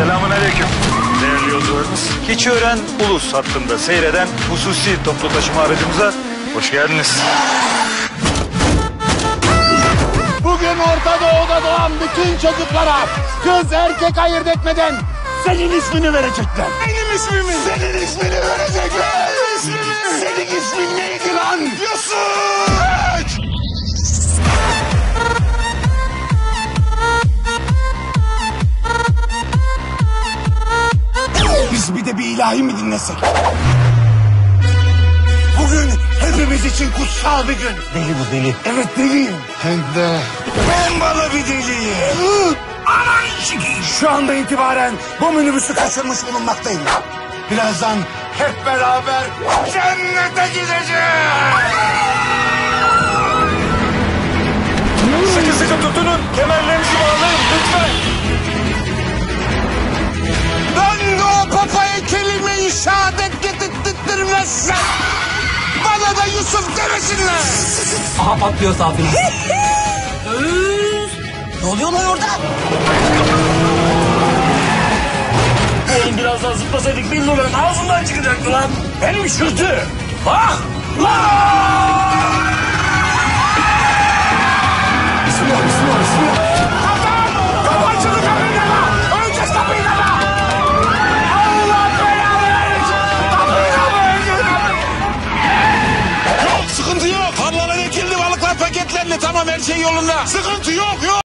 Selamun aleyküm değerli yolcularımız. Keçiören Ulus hattında seyreden hususi toplu taşıma aracımıza hoş geldiniz. Bugün Orta Doğu'da doğan bütün çocuklara kız erkek ayırt etmeden senin ismini verecekler. Benim ismimi. Senin ismini verecekler. İsmin Biz bir de bir ilahi mi dinlesek? Bugün hepimiz için kutsal bir gün. Deli bu deli. Evet deliyim. Hem de... Bombalı bir deliyim. Aman. Şu anda itibaren bu minibüsü kaçırmış bulunmaktayım. Birazdan hep beraber cennete gideceğiz. Sıkı sıkı tutunun kemerlerinizi bağlayın lütfen. Yusuf demesinler. Aha patlıyor safina. ne oluyor lan orada? Oğlum biraz daha zıplasaydık bir numaranın ağzından çıkacaktı lan. Benim şırtı. Bak. Lan. Harlara ekildi, balıklar paketlendi. Tamam, her şey yolunda. Sıkıntı yok, yok.